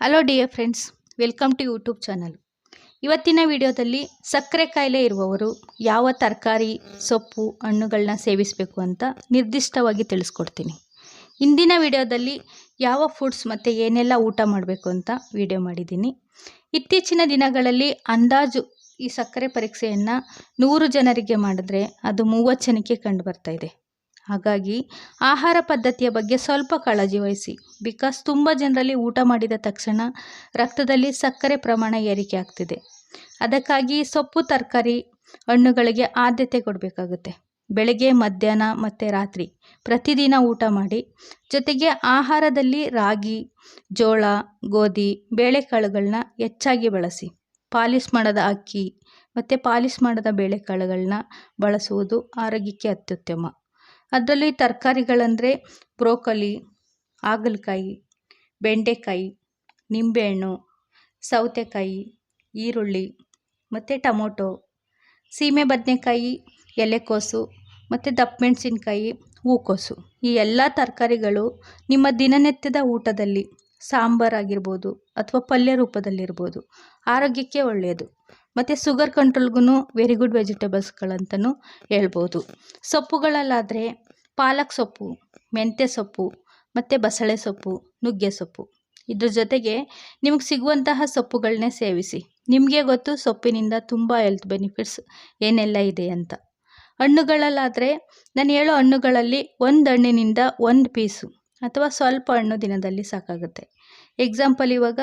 Hello dear friends welcome to YouTube channel ಇವತ್ತಿನ ವಿಡಿಯೋದಲ್ಲಿ ಸಕ್ಕರೆ ಕಾಯಿಲೆ ಇರುವವರು ಯಾವ ತರಕಾರಿ, ಸೊಪ್ಪು ಹಣ್ಣುಗಳನ್ನ ಸೇವಿಸಬೇಕು ಅಂತ ನಿರ್ದಿಷ್ಟವಾಗಿ ತಿಳಿಸ್ಕೊಡ್ತೀನಿ. ಇಂದಿನ ವಿಡಿಯೋದಲ್ಲಿ ಯಾವ ಫುಡ್ಸ್ ಮತ್ತು ಏನೆಲ್ಲ ಊಟ ಮಾಡಬೇಕು ಅಂತ ವಿಡಿಯೋ ಮಾಡಿದ್ದೀನಿ. ಇತ್ತೀಚಿನ ದಿನಗಳಲ್ಲಿ ಅಂದಾಜು ಈ ಸಕ್ಕರೆ ಪರೀಕ್ಷೆಯನ್ನು ನೂರು ಜನರಿಗೆ ಮಾಡಿದ್ರೆ ಅದು ಮೂವತ್ತು ಜನಕ್ಕೆ ಕಂಡು ಬರ್ತಾ ಇದೆ. ಹಾಗಾಗಿ ಆಹಾರ ಪದ್ಧತಿಯ ಬಗ್ಗೆ ಸ್ವಲ್ಪ ಕಾಳಜಿ ವಹಿಸಿ. ಬಿಕಾಸ್ ತುಂಬ ಜನರಲ್ಲಿ ಊಟ ಮಾಡಿದ ತಕ್ಷಣ ರಕ್ತದಲ್ಲಿ ಸಕ್ಕರೆ ಪ್ರಮಾಣ ಏರಿಕೆ ಆಗ್ತಿದೆ. ಅದಕ್ಕಾಗಿ ಸೊಪ್ಪು, ತರಕಾರಿ, ಹಣ್ಣುಗಳಿಗೆ ಆದ್ಯತೆ ಕೊಡಬೇಕಾಗುತ್ತೆ. ಬೆಳಗ್ಗೆ, ಮಧ್ಯಾಹ್ನ ಮತ್ತು ರಾತ್ರಿ ಪ್ರತಿದಿನ ಊಟ ಮಾಡಿ. ಜೊತೆಗೆ ಆಹಾರದಲ್ಲಿ ರಾಗಿ, ಜೋಳ, ಗೋಧಿ ಬೇಳೆಕಾಳುಗಳನ್ನ ಹೆಚ್ಚಾಗಿ ಬಳಸಿ. ಪಾಲಿಶ್ ಮಾಡದ ಅಕ್ಕಿ ಮತ್ತು ಪಾಲಿಶ್ ಮಾಡದ ಬೇಳೆಕಾಳುಗಳನ್ನ ಬಳಸುವುದು ಆರೋಗ್ಯಕ್ಕೆ ಅತ್ಯುತ್ತಮ. ಅದರಲ್ಲಿ ತರಕಾರಿಗಳಂದರೆ ಬ್ರೋಕಲಿ, ಹಾಗಲಕಾಯಿ, ಬೆಂಡೆಕಾಯಿ, ನಿಂಬೆಹಣ್ಣು, ಸೌತೆಕಾಯಿ, ಈರುಳ್ಳಿ, ಮತ್ತು ಟೊಮೊಟೊ, ಸೀಮೆ ಬದನೆಕಾಯಿ, ಎಲೆಕೋಸು, ಮತ್ತು ದಪ್ಪ ಮೆಣಸಿನ್ಕಾಯಿ ಹೂಕೋಸು. ಈ ಎಲ್ಲ ತರಕಾರಿಗಳು ನಿಮ್ಮ ದಿನನಿತ್ಯದ ಊಟದಲ್ಲಿ ಸಾಂಬಾರಾಗಿರ್ಬೋದು ಅಥವಾ ಪಲ್ಯ ರೂಪದಲ್ಲಿರ್ಬೋದು. ಆರೋಗ್ಯಕ್ಕೆ ಒಳ್ಳೆಯದು. ಮತ್ತು ಸುಗರ್ ಕಂಟ್ರೋಲ್ಗೂ ವೆರಿ ಗುಡ್ ವೆಜಿಟೇಬಲ್ಸ್ಗಳಂತಲೂ ಹೇಳ್ಬೋದು. ಸೊಪ್ಪುಗಳಲ್ಲಾದರೆ ಪಾಲಕ್ ಸೊಪ್ಪು, ಮೆಂತ್ಯ ಸೊಪ್ಪು, ಮತ್ತು ಬಸಳೆ ಸೊಪ್ಪು, ನುಗ್ಗೆ ಸೊಪ್ಪು. ಇದ್ರ ಜೊತೆಗೆ ನಿಮಗೆ ಸಿಗುವಂತಹ ಸೊಪ್ಪುಗಳನ್ನೇ ಸೇವಿಸಿ. ನಿಮಗೆ ಗೊತ್ತು ಸೊಪ್ಪಿನಿಂದ ತುಂಬ ಹೆಲ್ತ್ ಬೆನಿಫಿಟ್ಸ್ ಏನೆಲ್ಲ ಇದೆ ಅಂತ. ಹಣ್ಣುಗಳಲ್ಲಾದರೆ ನಾನು ಹೇಳೋ ಹಣ್ಣುಗಳಲ್ಲಿ ಒಂದು ಹಣ್ಣಿನಿಂದ ಒಂದು ಪೀಸು ಅಥವಾ ಸ್ವಲ್ಪ ಹಣ್ಣು ದಿನದಲ್ಲಿ ಸಾಕಾಗುತ್ತೆ. ಎಕ್ಸಾಂಪಲ್ ಇವಾಗ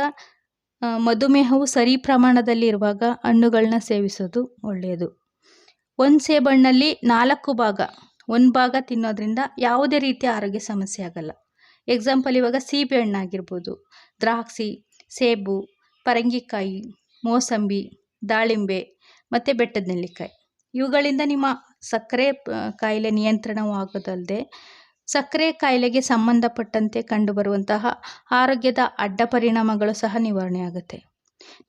ಮಧುಮೇಹವು ಸರಿ ಪ್ರಮಾಣದಲ್ಲಿರುವಾಗ ಹಣ್ಣುಗಳನ್ನ ಸೇವಿಸೋದು ಒಳ್ಳೆಯದು. ಒಂದು ಸೇಬಣ್ಣಲ್ಲಿ ನಾಲ್ಕು ಭಾಗ, ಒಂದು ಭಾಗ ತಿನ್ನೋದ್ರಿಂದ ಯಾವುದೇ ರೀತಿಯ ಆರೋಗ್ಯ ಸಮಸ್ಯೆ ಆಗಲ್ಲ. ಎಕ್ಸಾಂಪಲ್ ಇವಾಗ ಸೀಬೆ ಹಣ್ಣಾಗಿರ್ಬೋದು ದ್ರಾಕ್ಷಿ, ಸೇಬು, ಪರಂಗಿಕಾಯಿ, ಮೋಸಂಬಿ, ದಾಳಿಂಬೆ ಮತ್ತು ಬೆಟ್ಟದ ನೆಲ್ಲಿಕಾಯಿ. ಇವುಗಳಿಂದ ನಿಮ್ಮ ಸಕ್ಕರೆ ಕಾಯಿಲೆ ನಿಯಂತ್ರಣವೂ ಆಗೋದಲ್ಲದೆ ಸಕ್ಕರೆ ಕಾಯಿಲೆಗೆ ಸಂಬಂಧಪಟ್ಟಂತೆ ಕಂಡುಬರುವಂತಹ ಆರೋಗ್ಯದ ಅಡ್ಡ ಪರಿಣಾಮಗಳು ಸಹ ನಿವಾರಣೆ ಆಗುತ್ತೆ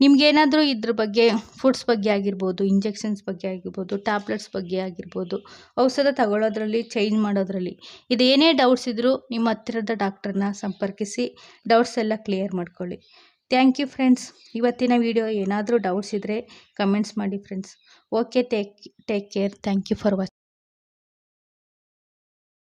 ನಿಮಗೇನಾದರೂ ಇದ್ರ ಬಗ್ಗೆ ಫುಡ್ಸ್ ಬಗ್ಗೆ ಆಗಿರ್ಬೋದು ಇಂಜೆಕ್ಷನ್ಸ್ ಬಗ್ಗೆ ಆಗಿರ್ಬೋದು ಟ್ಯಾಬ್ಲೆಟ್ಸ್ ಬಗ್ಗೆ ಆಗಿರ್ಬೋದು, ಔಷಧ ತಗೊಳ್ಳೋದ್ರಲ್ಲಿ ಚೇಂಜ್ ಮಾಡೋದ್ರಲ್ಲಿ ಏನೇ ಡೌಟ್ಸ್ ಇದ್ದರೂ ನಿಮ್ಮ ಹತ್ತಿರದ ಡಾಕ್ಟರ್ನ ಸಂಪರ್ಕಿಸಿ ಡೌಟ್ಸ್ ಎಲ್ಲ ಕ್ಲಿಯರ್ ಮಾಡ್ಕೊಳ್ಳಿ. ಥ್ಯಾಂಕ್ ಯು ಫ್ರೆಂಡ್ಸ್ ಇವತ್ತಿನ ವಿಡಿಯೋ ಏನಾದರೂ ಡೌಟ್ಸ್ ಇದ್ದರೆ ಕಮೆಂಟ್ಸ್ ಮಾಡಿ friends okay take take care thank you for watching